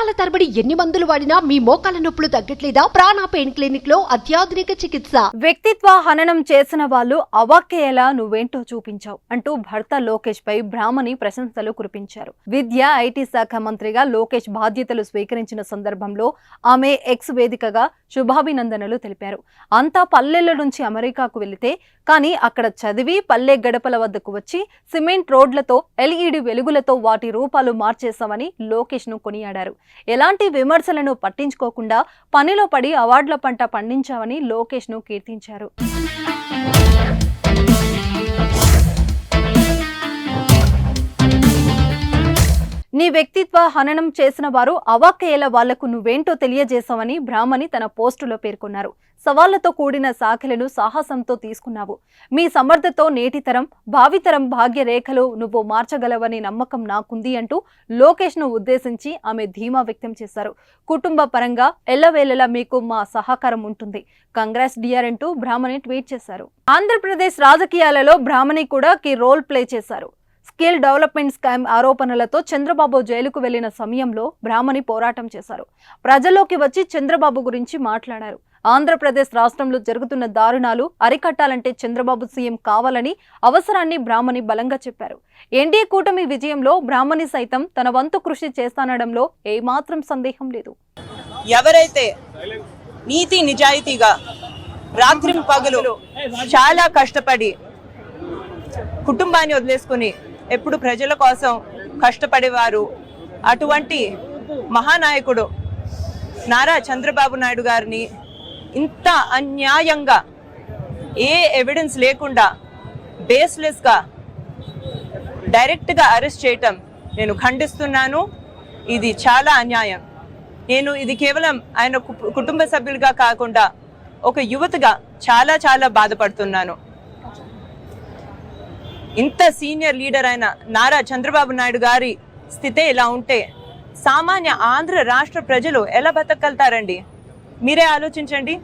సంవత్సరాల తరబడి ఎన్ని మందులు వాడినా మీ మోకాల నొప్పులు తగ్గట్లేదా? ప్రాణ పెయిన్ క్లినిక్లో అత్యాధునిక చికిత్స. వ్యక్తిత్వ హననం చేసిన వాళ్ళు అవాక్కేలా నువ్వేంటో చూపించావు అంటూ భర్త లోకేష్ పై బ్రాహ్మణి ప్రశంసలు కురిపించారు. విద్య ఐటీ శాఖ మంత్రిగా లోకేష్ బాధ్యతలు స్వీకరించిన సందర్భంలో ఆమె ఎక్స్ వేదికగా శుభాభినందనలు తెలిపారు. అంతా పల్లెల నుంచి అమెరికాకు వెళితే కానీ అక్కడ చదివి పల్లె గడపల వద్దకు వచ్చి సిమెంట్ రోడ్లతో ఎల్ఈడి వెలుగులతో వాటి రూపాలు మార్చేశామని లోకేష్ను కొనియాడారు. ఎలాంటి విమర్శలను పట్టించుకోకుండా పనిలో పడి అవార్డుల పంట పండించామని లోకేష్ను కీర్తించారు. నీ వ్యక్తిత్వ హననం చేసిన వారు అవాక్కయ్యేల వాళ్ళకు నువ్వేంటో తెలియజేశావని బ్రాహ్మణి తన పోస్టులో పేర్కొన్నారు. సవాళ్ళతో కూడిన శాఖలను సాహసంతో తీసుకున్నావు. మీ సమర్థతో నేటితరం భావితరం భాగ్యరేఖలు నువ్వు మార్చగలవని నమ్మకం నాకుంది అంటూ లోకేష్ను ఉద్దేశించి ఆమె ధీమా వ్యక్తం చేశారు. కుటుంబ పరంగా ఎల్లవేళలా మీకు మా సహకారం ఉంటుంది. కంగ్రెస్ డియర్ అంటూ బ్రాహ్మణి ట్వీట్ చేశారు. ఆంధ్రప్రదేశ్ రాజకీయాలలో బ్రాహ్మణి కూడా కీ రోల్ ప్లే చేశారు. స్కిల్ డెవలప్మెంట్ స్కామ్ ఆరోపణలతో చంద్రబాబు జైలుకు వెళ్ళిన సమయంలో బ్రాహ్మణి పోరాటం చేశారు. ప్రజల్లోకి వచ్చి చంద్రబాబు గురించి మాట్లాడారు. ఆంధ్రప్రదేశ్ రాష్ట్రంలో జరుగుతున్న దారుణాలు అరికట్టాలంటే చంద్రబాబు సీఎం కావాలని అవసరాన్ని బ్రాహ్మణి బలంగా చెప్పారు. ఎన్డీఏ కూటమి విజయంలో బ్రాహ్మణి సైతం తన వంతు కృషి చేస్తానడంలో ఏమాత్రం సందేహం లేదు. ఎవరైతే నీతి నిజాయితీగా రాత్రి పగలు చాలా కష్టపడి కుటుంబాన్ని వదిలేసుకుని ఎప్పుడు ప్రజల కోసం కష్టపడేవారు. అటువంటి మహానాయకుడు నారా చంద్రబాబు నాయుడు గారిని ఇంత అన్యాయంగా ఏ ఎవిడెన్స్ లేకుండా బేస్లెస్గా డైరెక్ట్గా అరెస్ట్ చేయటం నేను ఖండిస్తున్నాను. ఇది చాలా అన్యాయం. నేను ఇది కేవలం ఆయన కు- కుటుంబ సభ్యులుగా కాకుండా ఒక యువతగా చాలా చాలా బాధపడుతున్నాను. ఇంత సీనియర్ లీడర్ అయిన నారా చంద్రబాబు నాయుడు గారి స్థితే ఇలా ఉంటే సామాన్య ఆంధ్ర రాష్ట్ర ప్రజలు ఎలా బతకగలుగుతారండి? మీరే ఆలోచించండి.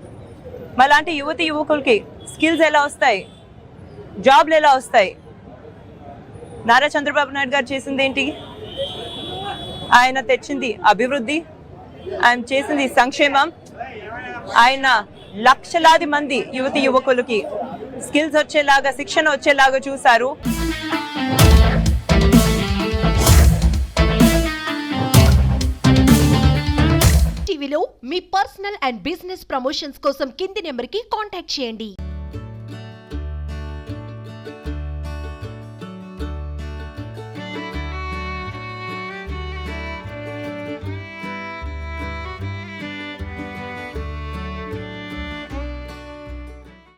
మలాంటి యువతి యువకులకి స్కిల్స్ ఎలా వస్తాయి? జాబ్లు ఎలా వస్తాయి? నారా చంద్రబాబు నాయుడు గారు చేసింది ఏంటి? ఆయన తెచ్చింది అభివృద్ధి ఆయన చేసింది సంక్షేమం. ఆయన లక్షలాది మంది యువతి యువకులకి స్కిల్స్ వచ్చేలాగా శిక్షణ వచ్చేలాగా చూశారు. టీవీలో మీ పర్సనల్ అండ్ బిజినెస్ ప్రమోషన్స్ కోసం కింది నెంబర్కి కాంటాక్ట్ చేయండి.